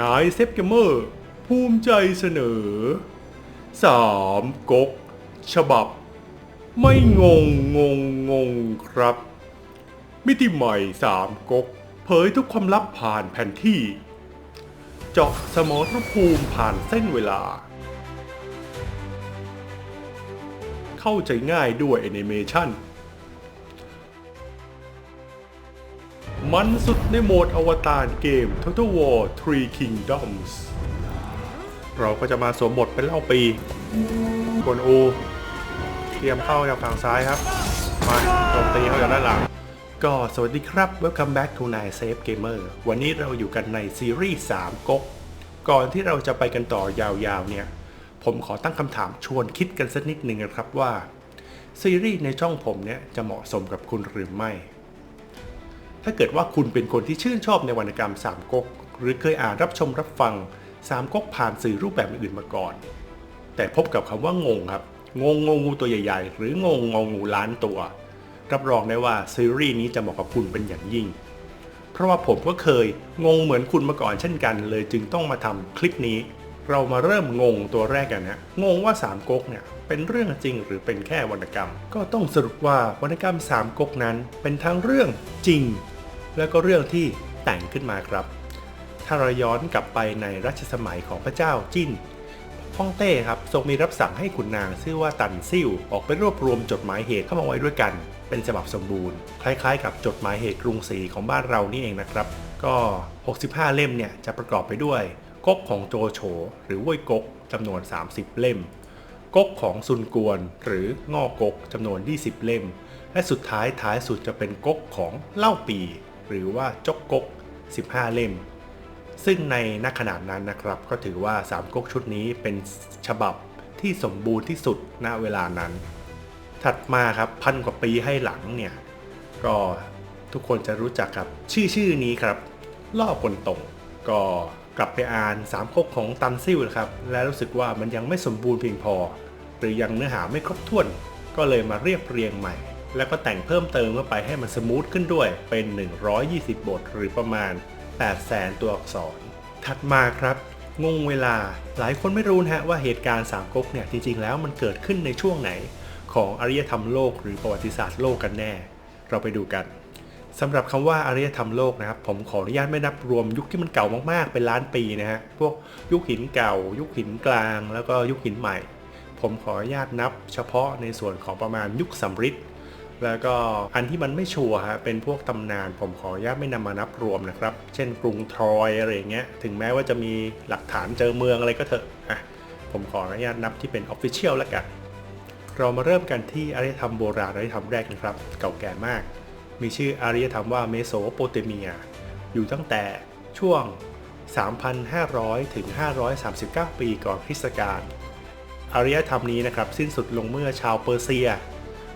นายเซฟเกมเมอร์ ภูมิใจเสนอสามก๊กฉบับ ไม่งงงงงงครับ มิติใหม่สามก๊กเผยทุกความลับผ่านแผนที่ เจาะสมรภูมิผ่านเส้นเวลา เข้าใจง่ายด้วยแอนิเมชั่น มันสุดในโหมดอวตารเกม Total War 3 Kingdoms เราก็จะมาสวมบทเป็นเล่าปีกวนโอเตรียมเข้าจากฝั่งซ้ายครับ มาโจมตีเขาจากด้านหลัง ก็สวัสดีครับ Welcome back to Nine Safe Gamer วันนี้เราอยู่กันในซีรีส์ 3ก๊ก ก่อนที่เราจะไปกันต่อยาวๆเนี่ย ผมขอตั้งคำถามชวนคิดกันสักนิดหนึ่งนะครับว่า ซีรีส์ในช่องผมเนี่ยจะเหมาะสมกับคุณหรือไม่ ถ้าเกิดว่าคุณเป็นคนที่ชื่นชอบในวรรณกรรมสามก๊กหรือเคยอ่านรับชมรับฟังสามก๊กผ่านสื่อรูปแบบอื่นมาก่อน แต่พบกับคำว่างงครับ งงงงูตัวใหญ่ ๆ หรืองงงงูล้านตัว รับรองได้ว่าซีรีส์นี้จะเหมาะกับคุณเป็นอย่างยิ่ง เพราะว่าผมก็เคยงงเหมือนคุณมาก่อนเช่นกัน เลยจึงต้องมาทำคลิปนี้ เรามาเริ่มงงตัวแรกกันนะงงว่าสามก๊กเนี่ยเป็นเรื่องจริงหรือเป็นแค่วรรณกรรม ก็ต้องสรุปว่าวรรณกรรมสามก๊กนั้นเป็นทั้งเรื่องจริง แล้วก็เรื่องที่แต่งขึ้นมาครับ ถ้าเราย้อนกลับไปในรัชสมัยของพระเจ้าจิ้นฮ่องเต้ครับทรงมีรับสั่งให้ขุนนางชื่อว่าตันซิ่วออกไปรวบรวมจดหมายเหตุเข้ามาไว้ด้วยกัน เป็นฉบับสมบูรณ์ คล้ายๆ กับจดหมายเหตุกรุงศรีของบ้านเรานี่เองนะครับ ก็ 65 เล่มเนี่ยจะประกอบไปด้วยก๊กของโจโฉหรือว่ยก๊กจำนวน 30 เล่มก๊กของซุนกวน หรืองอก๊กจำนวน 20 เล่ม และสุดท้ายท้ายสุดจะเป็นก๊กของเล่าปี หรือว่าจกกก 15 เล่ม ซึ่งในนักขนาดนั้นนะครับ ก็ถือว่าสามก๊กชุดนี้เป็นฉบับที่สมบูรณ์ที่สุดณเวลานั้น ถัดมาครับพันกว่าปีให้หลังเนี่ย ก็ทุกคนจะรู้จักกับชื่อชื่อนี้ครับ ล่อบนตรงก็กลับไปอ่านสามก๊กของตันซิ่วนะครับ และรู้สึกว่ามันยังไม่สมบูรณ์เพียงพอ หรือยังเนื้อหาไม่ครบถ้วน ก็เลยมาเรียบเรียงใหม่ แล้วก็แต่งเพิ่มเติมเข้าไปให้มันสมูทขึ้นด้วยเป็น 120 บทหรือประมาณ 800,000 ตัวอักษร ถัดมาครับ งงเวลา หลายคนไม่รู้นะฮะว่าเหตุการณ์สามก๊กเนี่ยจริงๆ แล้วมันเกิดขึ้นในช่วงไหน ของอารยธรรมโลกหรือประวัติศาสตร์โลกกันแน่ เราไปดูกันสำหรับคำว่าอารยธรรมโลกนะครับผมขออนุญาตไม่นับรวมยุคที่มันเก่ามากๆ เป็นล้านปีนะฮะพวกยุคหินเก่า ยุคหินกลาง แล้วก็ยุคหินใหม่ ผมขออนุญาตนับเฉพาะในส่วนของประมาณยุคสำริด แล้วก็อันที่มันไม่ชัวร์ฮะเป็นพวกตำนานผมขออนุญาตไม่นำมานับรวมนะครับ เช่นกรุงทรอยอะไรอย่างเงี้ยถึงแม้ว่าจะมีหลักฐานเจอเมืองอะไรก็เถอะอะผมขออนุญาตนับที่เป็นออฟฟิเชียลแล้วกัน เรามาเริ่มกันที่อารยธรรมโบราณอารยธรรมแรกนะครับ เก่าแก่มาก มีชื่ออารยธรรมว่าเมโสโปเตเมีย อยู่ตั้งแต่ช่วง 3,500 ถึง 539 ปีก่อนคริสตกาลอารยธรรมนี้นะครับสิ้นสุดลงเมื่อชาวเปอร์เซีย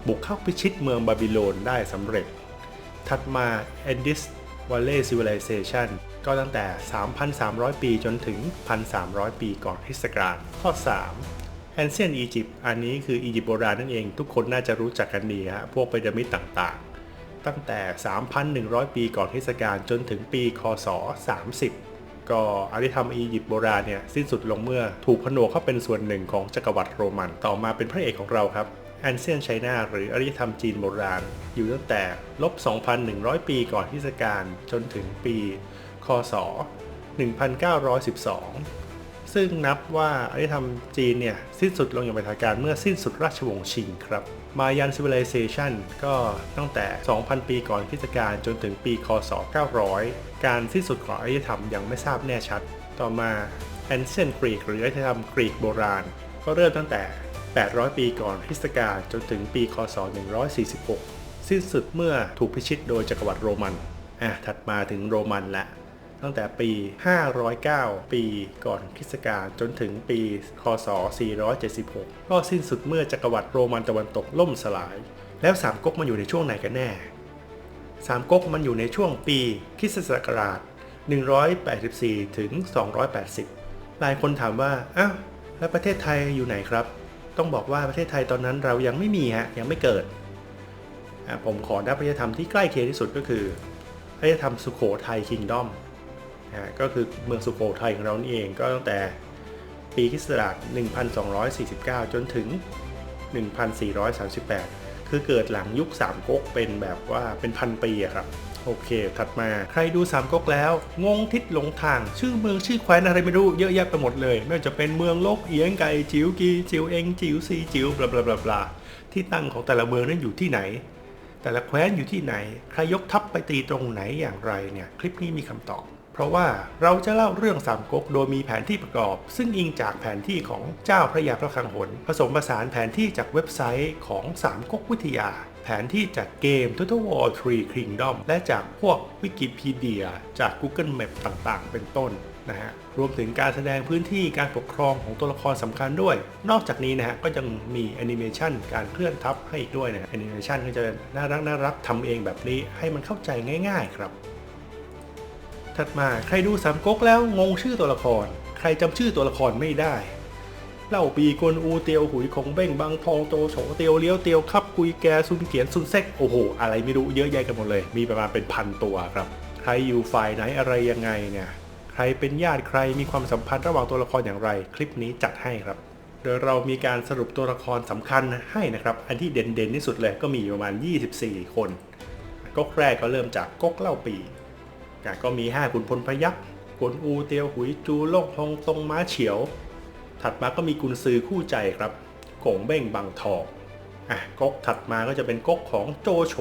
บุกเข้าพิชิตเมืองบาบิโลนได้สำเร็จ ถัดมา Indus Valley Civilization ก็ตั้งแต่ 3,300 ปีจนถึง 1,300 ปีก่อนคริสตกาลข้อ 3 Ancient Egypt อันนี้คืออียิปต์โบราณนั่นเอง ทุกคนน่าจะรู้จักกันดีฮะพวกพีระมิดต่างๆ ตั้งแต่ 3,100 ปีก่อนคริสตกาลจนถึงปีคศ 30ก็อารยธรรมอียิปต์โบราณเนี่ยสิ้นสุดลงเมื่อถูกผนวกเข้าเป็นส่วนหนึ่งของจักรวรรดิโรมัน ต่อมาเป็นพระเอกของเราครับ แอนเซียนไชน่าหรืออารยธรรมจีนโบราณ อยู่ตั้งแต่ลบ 2,100 ปีก่อนคริสตกาลจนถึงปี คศ 1912 ซึ่งนับว่าอารยธรรมจีนเนี่ยสิ้นสุดลงอย่างเป็นทางการเมื่อสิ้นสุดราชวงศ์ชิงครับมายัน Civilization ก็ตั้งแต่ 2,000 ปีก่อนคริสตกาลจนถึงปี คศ 900 การสิ้นสุดของอารยธรรมยังไม่ทราบแน่ชัด ต่อมา Ancient Greek หรืออารยธรรมกรีกโบราณ ก็เริ่มตั้งแต่ 800 ปีก่อนคริสตกาลจนถึงปีคศ 146 สิ้นสุดเมื่อถูกพิชิตโดยจักรวรรดิโรมันอะถัดมาถึงโรมันละ ตั้งแต่ปี 509 ปีก่อนคริสตกาลจนถึงปี คศ 476 ก็สิ้นสุดเมื่อจักรวรรดิโรมันตะวันตกล่มสลาย แล้วสามก๊กมันอยู่ในช่วงไหนกันแน่สามก๊กมันอยู่ในช่วงปีคริสตศักราช 184 ถึง 280 หลายคนถามว่า อ้าว แล้วประเทศไทยอยู่ไหนครับ ต้องบอกว่าประเทศไทยตอนนั้นเรายังไม่มีฮะยังไม่เกิด ผมขอนับอารยธรรมที่ใกล้เคียงที่สุดก็คืออารยธรรมสุโขทัยคิงดอมนะก็คือเมืองสุโขทัยของเรานี่เองก็ตั้งแต่ปีคริสตศักราช1249 จนถึง 1438 คือเกิดหลังยุคสามก๊กเป็นแบบว่าเป็นพันปีอะครับ โอเค ถัดมาใครดูสามก๊กแล้ว งงทิศหลงทาง ชื่อเมืองชื่อแคว้นอะไรไม่รู้เยอะแยะไปหมดเลย ไม่ว่าจะเป็นเมืองโลกเอียงไก่จิ๋วกีจิ๋วเองจิ๋วซีจิ๋วบลาบลาบลาบลาที่ตั้งของแต่ละเมืองนั้นอยู่ที่ไหน แต่ละแคว้นอยู่ที่ไหน ใครยกทัพไปตีตรงไหนอย่างไรเนี่ยคลิปนี้มีคำตอบเพราะว่าเราจะเล่าเรื่องสามก๊กโดยมีแผนที่ประกอบ ซึ่งอิงจากแผนที่ของเจ้าพระยาพระคังหนผสมผสานแผนที่จากเว็บไซต์ของสามก๊กวิทยา แผนที่จากเกม Total War 3 Kingdom และจากพวกวิกิพีเดียจาก Google Map ต่างๆ เป็นต้นนะฮะรวมถึงการแสดงพื้นที่การปกครองของตัวละครสำคัญด้วย นอกจากนี้นะฮะก็ยังมีแอนิเมชันการเคลื่อนทัพให้อีกด้วยนะแอนิเมชันก็จะน่ารักน่ารักทำเองแบบนี้ให้มันเข้าใจง่าย ๆ ครับ ถัดมาใครดูสามก๊กแล้วงงชื่อตัวละคร ใครจำชื่อตัวละครไม่ได้ เล่าปีกวนอูเตียวหุยของเบ้งบางทองโตโฉเตียวเลี้ยวเตียวคับกุยแกซุนเขียนซุนเซ็กโอ้โห อะไรไม่รู้เยอะแยะกันหมดเลย มีประมาณเป็นพันตัวครับ ใครอยู่ฝ่ายไหนอะไรยังไงเนี่ยใครเป็นญาติใครมีความสัมพันธ์ระหว่างตัวละครอย่างไร คลิปนี้จัดให้ครับ โดยเรามีการสรุปตัวละครสำคัญให้นะครับ อันที่เด่นๆที่สุดเลยก็มีประมาณ 24 คนก๊กแรกก็เริ่มจากก๊กเล่าปีก็มี5ขุนพลพยักกวนอูเตียวหุยจูโลกฮงตงม้าเฉียว ถัดมาก็มีกุนซือคู่ใจครับกงเบ้งบางทองอะก๊กถัดมาก็จะเป็นก๊กของโจโฉ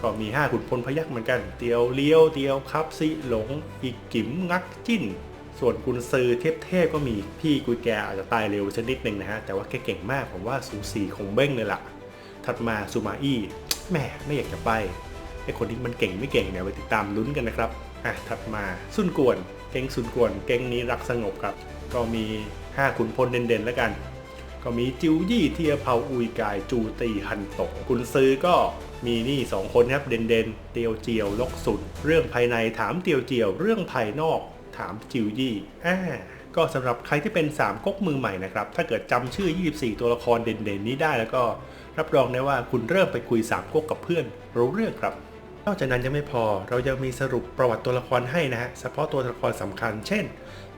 ก็มี 5 ขุนพลพยักเหมือนกัน เตียวเลี้ยวเตียวครับซิหลง อีกกิมงักจิ้น ส่วนกุนซือเทพเทพก็มีพี่กุยแกอาจจะตายเร็วสักนิดหนึ่งนะฮะ แต่ว่าแกเก่งมากผมว่าสูสีของเบ้งเลยล่ะ ถัดมาซูมาอี้แหมไม่อยากจะไปไอคนที่มันเก่งไม่เก่งเนี่ยไปติดตามลุ้นกันนะครับอะถัดมาซุนกวน เก่งซุนกวน เก่งนี้รักสงบครับ ก็มี 5ขุนพลเด่นๆแล้วกัน ก็มีจิวยี่เทียเผาอุยกายจูตีฮันโตะกุนซือก็มีนี่ 2 คนครับเด่นๆเตียวเจียวลกสุนเรื่องภายในถามเตียวเจียว เรื่องภายนอกถามจิวยี่อ่าก็สำหรับใครที่เป็น 3ก๊กมือใหม่นะครับ ถ้าเกิดจำชื่อ 24 ตัวละครเด่นๆนี้ได้แล้วก็รับรองได้ว่าคุณเริ่มไปคุยสามก๊กกับเพื่อนรู้เรื่องครับ นอกจากนั้นยังไม่พอเรายังมีสรุปประวัติตัวละครให้นะฮะเฉพาะตัวละครสำคัญ เช่น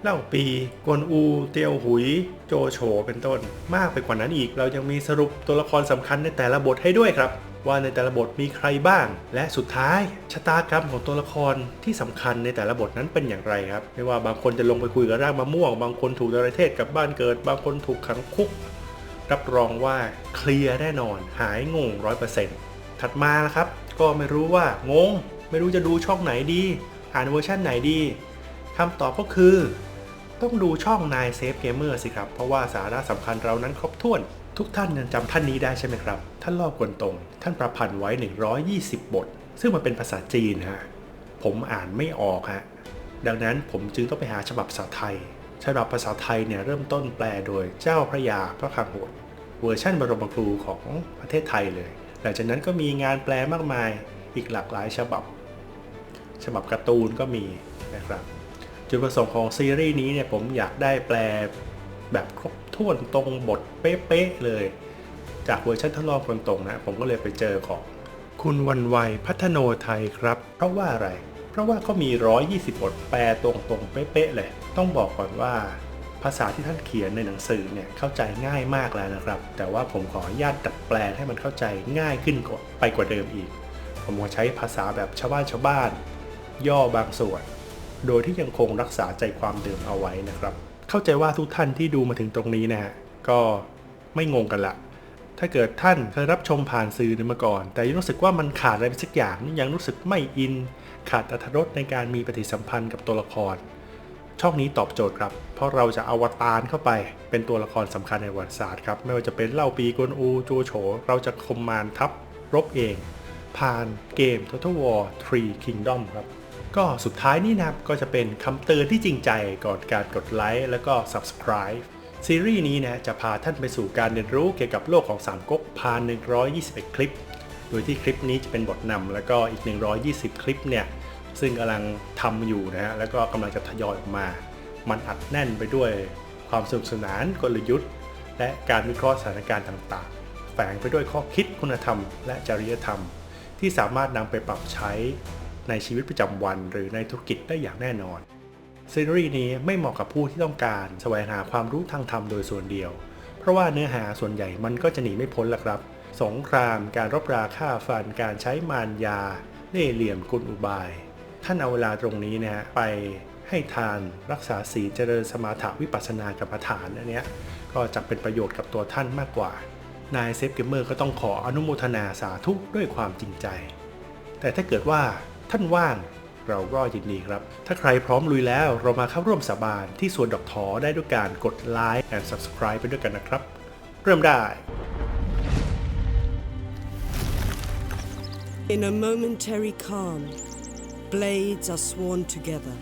เล่าปี กวนอู เตียวหุย โจโฉเป็นต้น มากไปกว่านั้นอีก เรายังมีสรุปตัวละครสำคัญในแต่ละบทให้ด้วยครับ ว่าในแต่ละบทมีใครบ้าง และสุดท้ายชะตากรรมของตัวละครที่สำคัญในแต่ละบทนั้นเป็นอย่างไรครับ ไม่ว่าบางคนจะลงไปคุยกับร่างมะม่วง บางคนถูกดรเทศกลับบ้านเกิด บางคนถูกขังคุก รับรองว่าเคลียร์แน่นอน หายงงร้อยเปอร์เซ็นต์ถัดมานะครับ ก็ไม่รู้ว่างง ไม่รู้จะดูช่องไหนดี อ่านเวอร์ชันไหนดีคำตอบก็คือ ต้องดูช่องนายเซฟเกมเมอร์สิครับ เพราะว่าสาระสำคัญเรานั้นครบถ้วน ทุกท่านยังจำท่านนี้ได้ใช่ไหมครับ ท่านลอกกวนตรง ท่านประพันธ์ไว้ 120 บท ซึ่งมันเป็นภาษาจีนฮะผมอ่านไม่ออกฮะดังนั้นผมจึงต้องไปหาฉบับภาษาไทย ฉบับภาษาไทยเนี่ยเริ่มต้นแปลโดยเจ้าพระยาพระคังหดเวอร์ชันบรมครูของประเทศไทยเลย หลังจากนั้นก็มีงานแปลมากมายอีกหลากหลายฉบับ ฉบับการ์ตูนก็มีนะครับ จุดประสงค์ของซีรีส์นี้เนี่ยผมอยากได้แปลแบบครบถ้วนตรงบทเป๊ะๆเลย จากเวอร์ชันทดลองคนตรงนะ ผมก็เลยไปเจอของคุณวันไวยพัฒโนไทยครับ เพราะว่าอะไร เพราะว่าเขามี 120 บทแปลตรงๆ เป๊ะๆเลย ต้องบอกก่อนว่าภาษาที่ท่านเขียนในหนังสือเนี่ยเข้าใจง่ายมากแล้วนะครับ แต่ว่าผมขออนุญาตดัดแปลงให้มันเข้าใจง่ายขึ้นกว่าไปกว่าเดิมอีก ผมก็ใช้ภาษาแบบชาวบ้านชาวบ้าน ย่อบางส่วน โดยที่ยังคงรักษาใจความเดิมเอาไว้นะครับ เข้าใจว่าทุกท่านที่ดูมาถึงตรงนี้นะฮะก็ไม่งงกันละถ้าเกิดท่านเคยรับชมผ่านสื่อมาก่อน แต่ยังรู้สึกว่ามันขาดอะไรไปสักอย่างยังรู้สึกไม่อิน ขาดอรรถรสในการมีปฏิสัมพันธ์กับตัวละคร ช่องนี้ตอบโจทย์ครับ เพราะเราจะอวตารเข้าไปเป็นตัวละครสำคัญในประวัติศาสตร์ครับไม่ว่าจะเป็นเล่าปีกวนอูโจโฉเราจะคมมานทัพรบเอง ผ่านเกม Total War 3 Kingdom ครับ ก็สุดท้ายนี่นะครับก็จะเป็นคำเตือนที่จริงใจก่อนการกดไลค์แล้วก็ Subscribe ซีรีส์นี้นะจะพาท่านไปสู่การเรียนรู้เกี่ยวกับโลกของสามก๊กผ่าน121 คลิป โดยที่คลิปนี้จะเป็นบทนำแล้วก็อีก 120 คลิปเนี่ยซึ่งกำลังทำอยู่นะฮะแล้วก็กำลังจะทยอยออกมา มันอัดแน่นไปด้วยความสนุกสนานกลยุทธ์ และการวิเคราะห์สถานการณ์ต่างๆ แฝงไปด้วยข้อคิดคุณธรรม และจริยธรรม ที่สามารถนำไปปรับใช้ ในชีวิตประจำวัน หรือในธุรกิจได้อย่างแน่นอนซีรีส์นี้ไม่เหมาะกับผู้ที่ต้องการแสวงหาความรู้ทางธรรมโดยส่วนเดียว เพราะว่าเนื้อหาส่วนใหญ่มันก็จะหนีไม่พ้นละครับ สงคราม การรบราฆ่าฟัน การใช้มารยา เล่เหลี่ยมกุลอุบาย ท่านเอาเวลาตรงนี้นะฮะไปให้ทานรักษาศีลเจริญสมาธิวิปัสสนากรรมฐานอันเนี้ยก็จะเป็นประโยชน์กับตัวท่านมากกว่า นายเซฟเกมเมอร์ก็ต้องขออนุโมทนาสาธุด้วยความจริงใจ แต่ถ้าเกิดว่า ท่านว่าง เราก็ยินดีครับ ถ้าใครพร้อมลุยแล้วเรามาเข้าร่วมสาบานที่สวนดอกทอได้ด้วยการกดไลค์ and subscribe ไปด้วยกันนะครับ เริ่มได้ In a momentary calm, blades are sworn together,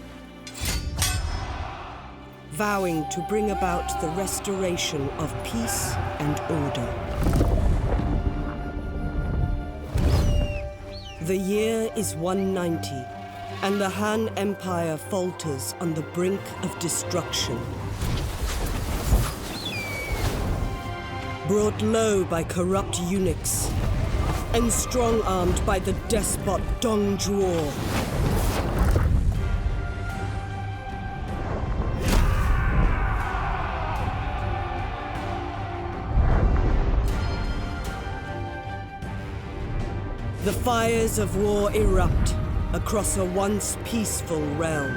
vowing to bring about the restoration of peace and order. The year is 190, and the Han Empire falters on the brink of destruction. Brought low by corrupt eunuchs, and strong armed by the despot Dong Zhuo. The fires of war erupt across a once peaceful realm.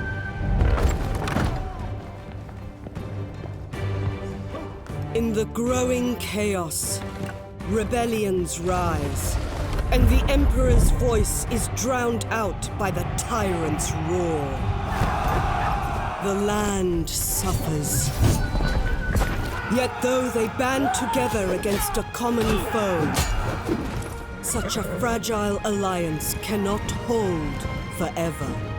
In the growing chaos, rebellions rise, and the Emperor's voice is drowned out by the tyrant's roar. The land suffers. Yet though they band together against a common foe, such a fragile alliance cannot hold forever.